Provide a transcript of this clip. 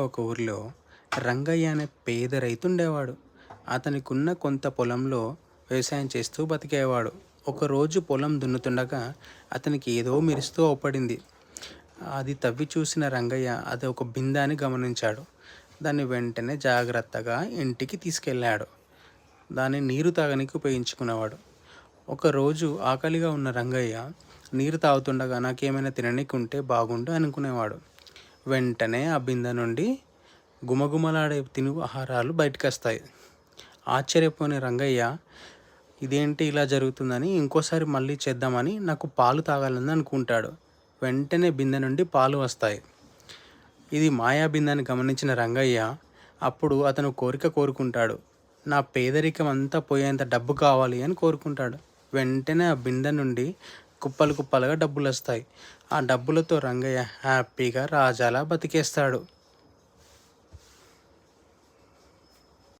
ఒక ఊరిలో రంగయ్య అనే పేద రైతు ఉండేవాడు అతనికి ఉన్న కొంత పొలంలో వ్యవసాయం చేస్తూ బతికేవాడు. ఒకరోజు పొలం దున్నుతుండగా అతనికి ఏదో మెరుస్తూ అవపడింది. అది తవ్వి చూసిన రంగయ్య అది ఒక బిందె అని గమనించాడు. దాన్ని వెంటనే జాగ్రత్తగా ఇంటికి తీసుకెళ్ళాడు. దాన్ని నీరు తాగనికి ఉపయోగించుకునేవాడు. ఒకరోజు ఆకలిగా ఉన్న రంగయ్య నీరు తాగుతుండగా నాకేమైనా తిననీకి ఉంటే బాగుండు అనుకునేవాడు. వెంటనే ఆ బిందె నుండి గుమగుమలాడే తిను ఆహారాలు బయటకు వస్తాయి ఆశ్చర్యపోయిన రంగయ్య ఇదేంటి ఇలా జరుగుతుందని ఇంకోసారి మళ్ళీ చేద్దామని నాకు పాలు తాగాలని అనుకుంటాడు. వెంటనే బిందె నుండి పాలు వస్తాయి. ఇది మాయా బిందె గమనించిన రంగయ్య అప్పుడు అతను కోరిక కోరుకుంటాడు. నా పేదరికం అంతా పోయేంత డబ్బు కావాలి అని కోరుకుంటాడు. వెంటనే ఆ బిందె నుండి కుప్పలు కుప్పలుగా డబ్బులు వస్తాయి. ఆ డబ్బులతో రంగయ్య హ్యాపీగా రాజాలా బతికేస్తాడు.